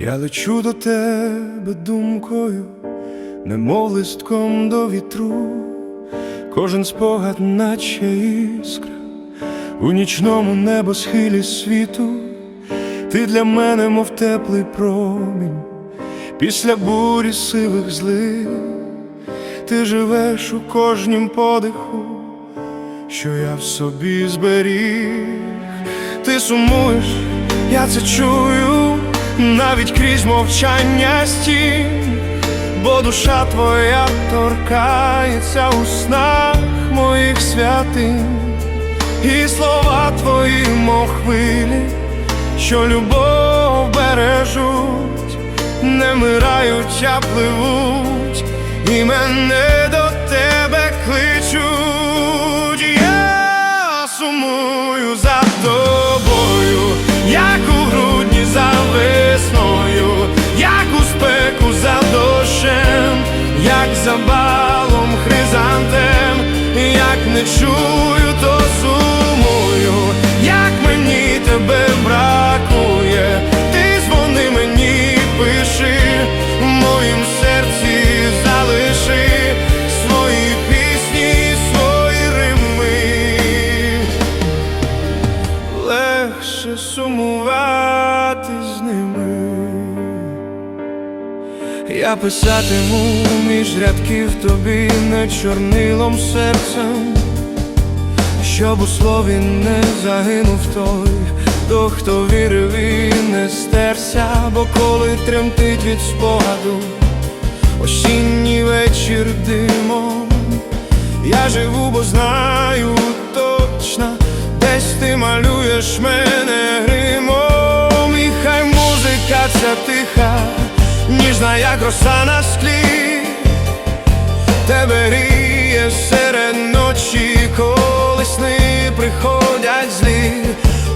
Я лечу до тебе думкою, немов листком до вітру, кожен спогад, наче іскра, у нічному небосхилі світу, ти для мене, мов теплий промінь, після бурі сивих злих, ти живеш у кожнім подиху, що я в собі зберіг, ти сумуєш, я це чую, навіть крізь мовчання стін, бо душа твоя торкається у снах моїх святинь, і слова твої, мов хвилі, що любов бережуть, не мирають, а пливуть, і мене до тебе кличуть. Я сумую за тобою, як як за хризантем, як не чую, то сумую, як мені тебе бракує, ти дзвони мені, пиши, в моїм серці залиши свої пісні, свої рими. Легше сумувати з ними. Я писатиму між рядків тобі не чорнилом серцем, щоб у слові не загинув той, хто хто вірив і не стерся, бо коли тремтить від спогаду, осінній вечір димом. Я живу, бо знаю точно, десь ти малюєш мене гримом, і хай музика ця тиха, ніжна, як роса на склі, тебе ріє серед ночі, коли сни приходять злі,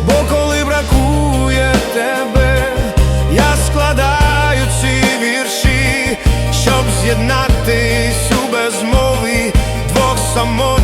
бо коли бракує тебе, я складаю ці вірші, щоб з'єднатись у безмови двох самотніх